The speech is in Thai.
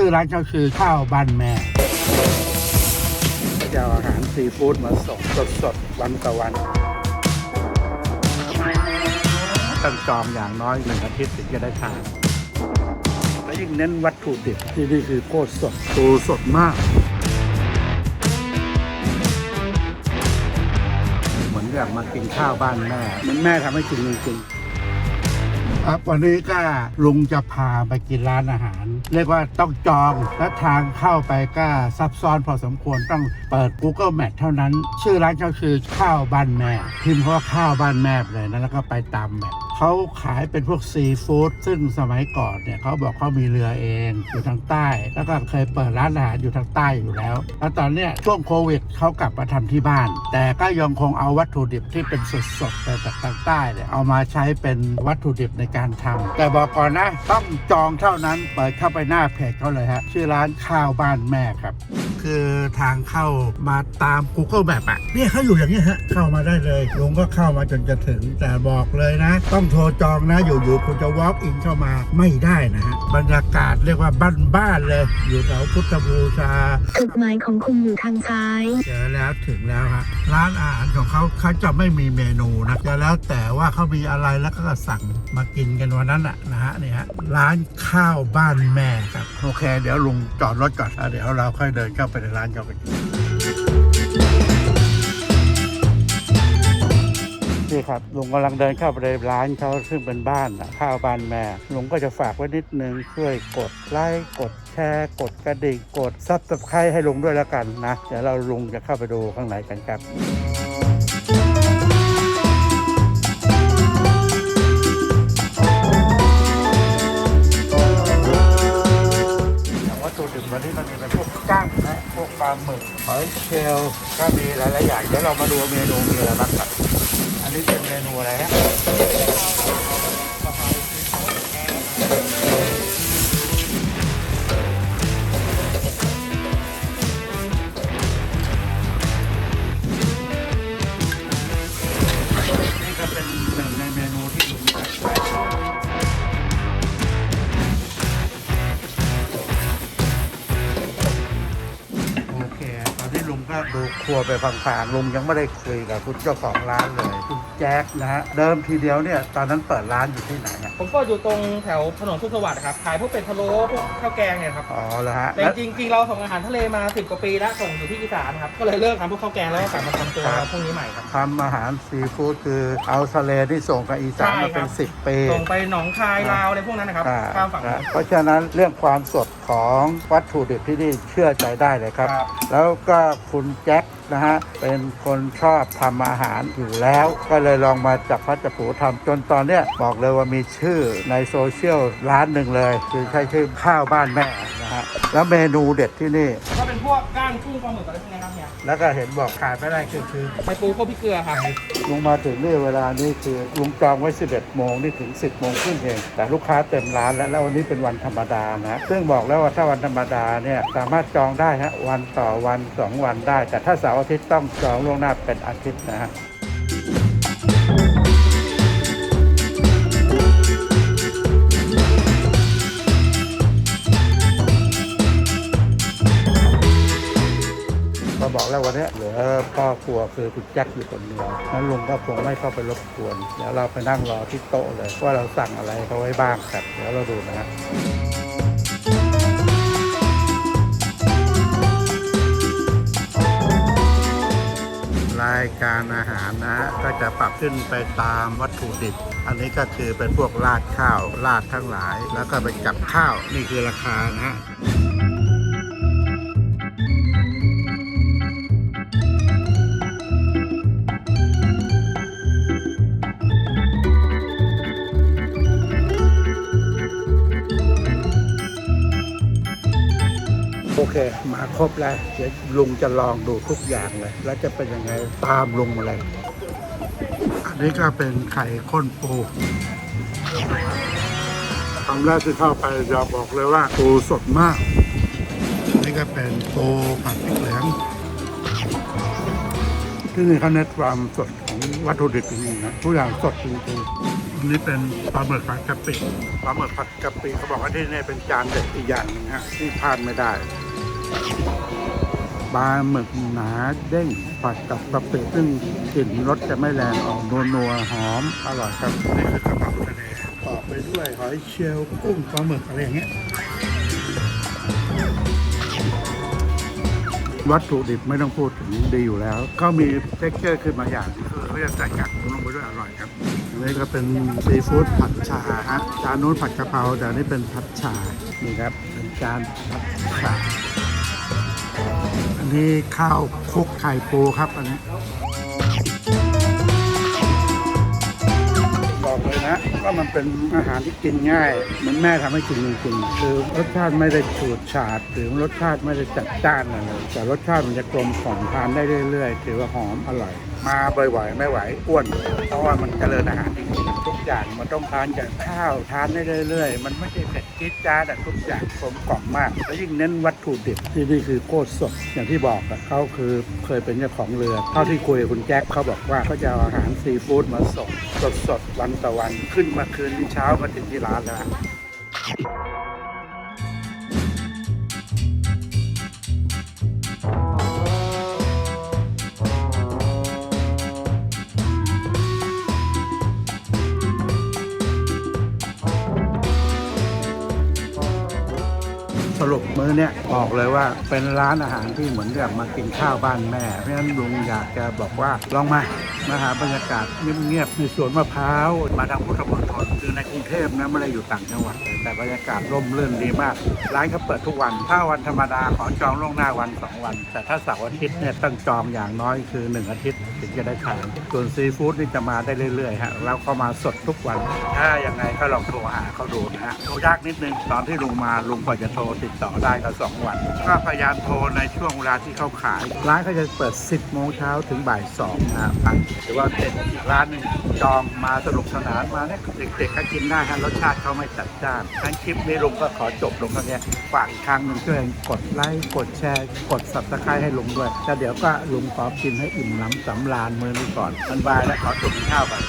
ชื่อร้านเขาคือข้าวบ้านแม่จะเอาอาหารซีฟู้ดมาส่งสดๆ วันต่อวันต้องจองอย่างน้อยหนึ่งอาทิตย์ถึงจะได้ทานและยิ่งเน้นวัตถุดิบที่นี่คือโคตรสดปูสดมาก เหมือนอยากมากินข้าวบ้านแม่เหมือนแม่ทำให้กินจริงๆ ครับวันนี้ก็ลุงจะพาไปกินร้านอาหาร เรียกว่าต้องจองและทางเข้าไปก็ซับซ้อนพอสมควรต้องเปิด Google Map เท่านั้น ชื่อร้านเขาคือข้าวบ้านแม่พิมพ์คำว่าข้าวบ้านแม่ไปเลยนะแล้วก็ไปตามแมป เขาขายเป็นพวกซีฟู้ดซึ่งสมัยก่อนเนี่ยเขาบอกเขามีเรือเองอยู่ทางใต้ แล้วก็เคยเปิดร้านอาหารอยู่ทางใต้อยู่แล้ว แล้วตอนเนี้ยช่วงโควิดเขากลับมาทำที่บ้าน แต่ก็ยังคงเอาวัตถุดิบที่เป็นสดๆจากทางใต้เนี่ยเอามาใช้เป็นวัตถุดิบในการทำแต่บอกก่อนนะ ต้องจองเท่านั้นเปิดเข้าไปหน้าเพจเขาเลยฮะชื่อร้านข้าวบ้านแม่ครับ คือทางเข้ามาตาม Google Map อะเนี่ยเขาอยู่อย่างนี้ฮะ เข้ามาได้เลยลุงก็เข้ามาจนจะถึงแต่บอกเลยนะ ต้องโทรจองนะ อยู่ๆคุณจะ walk in เข้ามาไม่ได้นะฮะ บรรยากาศเรียกว่าบ้านๆเลย อยู่แถวพุทธบูชา จุดหมายของคุณอยู่ทางซ้าย เจอแล้วถึงแล้วฮะร้านอาหารของเขาเขาจะไม่มีเมนูนะจะแล้วแต่ว่าเขามีอะไรแล้วก็สั่งมากินกันวันนั้นอะนะฮะนี่ฮะร้านข้าวบ้านแม่ครับโอเค เดี๋ยวลุงจอดรถก่อนแล้วเดี๋ยวเราค่อยเดินเข้าไปในร้านกันนี่ครับลุงกำลังเดินเข้าไปในร้านเขาซึ่งเป็นบ้านอะข้าวบ้านแม่ลุงก็จะฝากไว้นิดนึงช่วยกดไลค์กดแชร์ กดกระดิ่งกดซับสไครต์ให้ลุงด้วยแล้วกันนะ เดี๋ยวเราลุงจะเข้าไปดูข้างในกันครับอย่างวัตถุดิบวันนี้มันมีเป็นพาหมึกหอยเชลล์ก็มีหลายๆอย่างเดี๋ยวเรามาดูเมนูมีอะไรบ้างครับอันนี้เป็นเมนูอะไรฮะ ก็ดูครัวไปฟังๆลุงยังไม่ได้คุยกับคุณเจ้าของร้านเลยแจ็คนะฮะเดิมทีเดียวเนี่ยตอนนั้นเปิดร้านอยู่ที่ไหนฮะผมก็อยู่ตรงแถวถนนสุขสวัสดิ์ครับขายพวกเป็ดพะโล้พวกข้าวแกงเนี่ยครับอ๋อเหรอฮะแต่แล้วจริงๆเราส่งอาหารทะเลมาสิบกว่าปีแล้วส่งอยู่ที่อีสานครับก็เลยเลิกทำพวกข้าวแกงแล้วก็กลับมาทำตัวครับพวกนี้ใหม่ครับ ทำอาหารซีฟู้ดคือเอาทะเลที่ส่งกับอีสานใช่มาเป็นครับสิบปี ส่งไปหนองคายลาวอะไรพวกนั้นนะครับอ่าข้ามฝั่งนะเพราะฉะนั้นเรื่องความสดของวัตถุดิบที่นี่เชื่อใจได้เลยครับ ครับ แล้วก็คุณแจ็คนะฮะ เป็นคนชอบทำอาหารอยู่แล้ว ก็เลยลองมาจับพัดจับผูทำจนตอนเนี้ยบอกเลยว่ามีชื่อในโซเชียลร้านหนึ่งเลย คือใช้ชื่อข้าวบ้านแม่นะฮะ แล้วเมนูเด็ดที่นี่ ถ้าเป็นพวกก้านกุ้งปลาหมึกอะไรพวกนี้ครับเนี่ย แล้วก็เห็นบอกขายไม่ได้คือคือไข่ปูข้าวพริกเกลือครับลุงมาถึงนี่เวลานี่คือลุงจองไว้ 11 โมงนี่ถึง 10 โมงครึ่งเอง แต่ลูกค้าเต็มร้านแล้วแล้ววันนี้เป็นวันธรรมดานะซึ่งบอกแล้วว่าถ้าวันธรรมดาเนี่ยสามารถจองได้ฮะวันต่อวัน 2 วันได้ แต่ถ้าเสาร์อาทิตย์ต้องจองล่วงหน้าเป็นอาทิตย์นะฮะ ลือพ่อครัวคือคุณแจ็คอยู่คนเดียวนั้นลุงก็คงไม่เข้าไปรบกวนเดี๋ยวเราไปนั่งรอที่โต๊ะเลยว่าเราสั่งอะไรเขาไว้บ้างครับเดี๋ยวเราดูนะฮะรายการอาหารนะฮะก็จะปรับขึ้นไปตามวัตถุดิบ อันนี้ก็คือเป็นพวกราดข้าวราดทั้งหลาย แล้วก็เป็นกับข้าวนี่คือราคานะฮะ เคมาครบแล้วเดี๋ยวลุงจะลองดูทุกอย่างเลย แล้วจะเป็นยังไงตามลุงมาเลยอันนี้ก็เป็นไข่ข้นปูคำแรกที่เข้าไปจะบอกเลยว่าปูสดมาก นี่ก็เป็นปูผัดพริกเหลืองที่นี่เขาเน้นความสดของวัตถุดิบจริงๆนะทุกอย่างสดจริงๆอันี่เป็นปลาหมึกผัดกะปิปลาหมึกผัดกะปิเขาบอกว่าที่นี่เป็นจานเด็ดอีกอย่างหนึงฮะที่พลาดไม่ได้ ปลาหมึกหนาเด้งผัดกับกะปิซึ่งกลิ่นรสจะไม่แรงออกนัวนัวหอมอร่อยครับนี่คือกระเพราทะเลต่อไปด้วยหอยเชลล์กุ้งปลาหมึกอะไรอย่างเงี้ยวัตถุดิบไม่ต้องพูดถึงดีอยู่แล้วก็มีเท็กเจอร์ขึ้นมาอย่างคือเขาจะใส่กากลงไปด้วยอร่อยครับอันนี้ก็เป็นซีฟู้ดผัดชาฮะจานนู้นผัดกะเพราแต่นนี้เป็นผัดชานี่ครับเป็นจานผัดชา อันนี้ข้าวคลุกไข่ปูครับอันนี้บอกเลยนะว่ามันเป็นอาหารที่กินง่ายเหมือนแม่ทำให้กินจริงๆคือรสชาติไม่ได้ฉูดฉาดหรือรสชาติไม่ได้จัดจ้านอะไรแต่รสชาติมันจะกลมกล่อมทานได้เรื่อยๆถือว่าหอมอร่อย มาบ่อยๆไม่ไหวอ้วน เพราะว่ามันเจริญอาหารจริงๆทุกอย่างมันต้องทานกับข้าวทานได้เรื่อยๆ มันไม่ใช่เผ็ดกินจ้าดแต่ทุกอย่างสมกล่อมมาก แล้วยิ่งเน้นวัตถุดิบที่นี่คือโคตรสด อย่างที่บอกอะเขาคือเคยเป็นเจ้าของเรือเท่าที่คุยกับคุณแจ็คเขาบอกว่าเขาจะเอาอาหารซีฟู้ดมาส่งสดๆวันต่อวันขึ้นมาคืนที่เช้ามาถึงที่ร้านแล้ว รุปมื้อเนี้ยบอกเลยว่าเป็นร้านอาหารที่เหมือนกับมากินข้าวบ้านแม่ เพราะฉะนั้นลุงอยากจะบอกว่าลองมามาหาบรรยากาศเงียบๆในสวนมะพร้าวมาทางพุทธมณฑ คือในกรุงเทพนะไม่ได้อยู่ต่างจังหวัดแต่บรรยากาศร่มรื่นดีมาก ร้านเขาเปิดทุกวัน ถ้าวันธรรมดาขอจองล่วงหน้าวันสองวัน แต่ถ้าเสาร์อาทิตย์เนี่ยต้องจองอย่างน้อยคือหนึ่งอาทิตย์ถึงจะได้ทานส่วนซีฟู้ดนี่จะมาได้เรื่อยๆฮะแล้วเขามาสดทุกวัน ถ้ายังไงก็ลองโทรหาเขาดูนะฮะโทรยากนิดนึงตอนที่ลุงมาลุงกว่าจะโทรติดต่อได้ก็สองวันก็พยายามโทรในช่วงเวลาที่เขาขาย ร้านเขาจะเปิด 10โมงเช้าถึงบ่าย2นะฮะหรือว่าเป็นอีกร้านหนึ่งจองมาสนุกสนานมาเนี่ยเด็กก็กินได้ฮะรสชาติเขาไม่จัดจ้านทั้งคลิปนี้ลุงก็ขอจบลงเท่านี้ฝากอีกครั้งหนึ่งช่วยกดไลค์กดแชร์ กดสับสไครต์ให้ลุงด้วยแล้วเดี๋ยวก็ลุงขอกินให้อิ่มน้ำสำราญมือนี้ก่อนมันบายแล้วขอจบกินข้าวก่อน